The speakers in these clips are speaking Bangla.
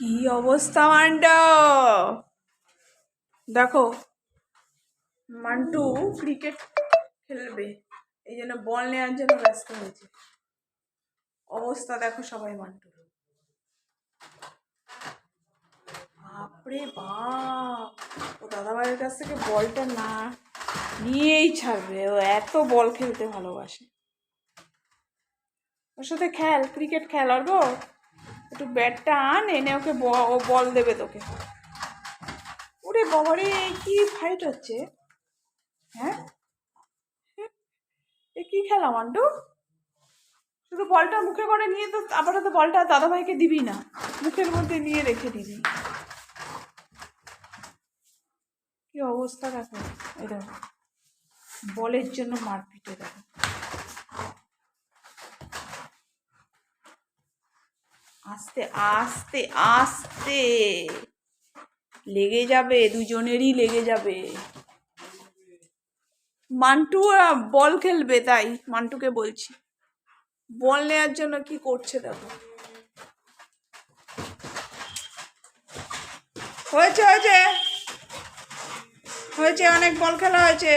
কি অবস্থা মান্ড দেখো, মান্টু ক্রিকেট খেলবে। এই জন্য বল নেওয়ার জন্য ব্যস্ত হয়েছে। অবস্থা দেখো সবাই, মান্টু। বাপরে বাপ! ও দাদাভাইয়ের কাছ থেকে বলটা না নিয়েই ছাড়বে। ও এত বল খেলতে ভালোবাসে। ওর সাথে খেল ক্রিকেট খেল অর্ব একটু ব্যাটটা আন, এনে ওকে ও বল দেবে তোকে। ওরে বাবারে, কি ফাইট হচ্ছে? হ্যাঁ? এ কি খেলা, মান্টু? শুধু বলটা মুখে করে নিয়ে তো আপাতত বলটা দাদাভাইকে দিবি না। মুখের মধ্যে নিয়ে রেখে দিবি। কি অবস্থা দেখো। দেখো। বলের জন্য মারপিটে দেখো। আস্তে আস্তে আস্তে। লেগে যাবে, দুজনেরই লেগে যাবে। মান্টু বল খেলবে, তাই মান্টুকে বলছি। বল নেওয়ার জন্য কি করছে দেখো। হয়েছে হয়েছে। হয়েছে, অনেক বল খেলা হয়েছে।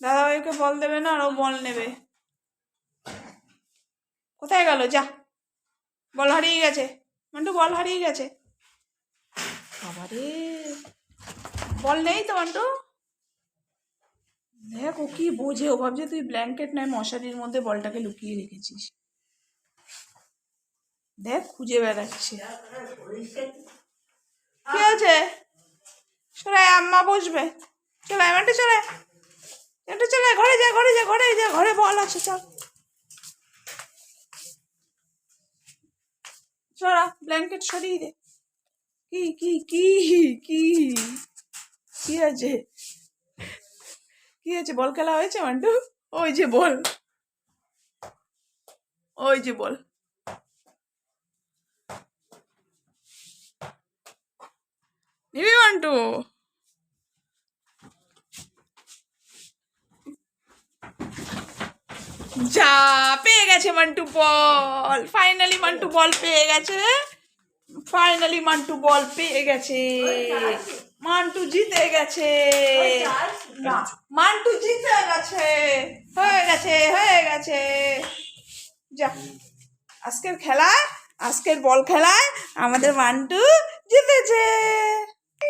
দাদাভাইকে বল দেবে না আর ও বল নেবে। কোথায় গেল? যা। বল হারিয়ে গেছে। মন্টু বল হারিয়ে গেছে। বল নেই তো মন্টু। দেখ ও কি বোঝে। ও ভাবছে তুই ব্ল্যাঙ্কেট নয় মশারির মধ্যে বলটাকে লুকিয়ে রেখেছিস। দেখ খুঁজে বেড়াচ্ছে। কি চলে আয়, আম্মা বসবে। চলে আয়। চলে ঘরে যা ঘরে যা ঘরে যা ঘরে বল আছে চল। সরা ব্ল্যাঙ্কেট সরিয়ে দে। কি কি কি কি কি আছে? কি আছে? বল খেলা হয়েছে, মান্টু? ওই যে বল। ওই যে বল। নিবি, মান্টু? যা পেয়ে গেছে Mantu ball. Finally Mantu ball পেয়ে গেছে। ফাইনালি মান্টু বল পেয়ে গেছে। মান্টু জিতে গেছে। মান্টু জিতে গেছে। হয়ে গেছে হয়ে গেছে। যা। আজকের খেলায়, আজকের বল খেলায় আমাদের মান্টু জিতেছে।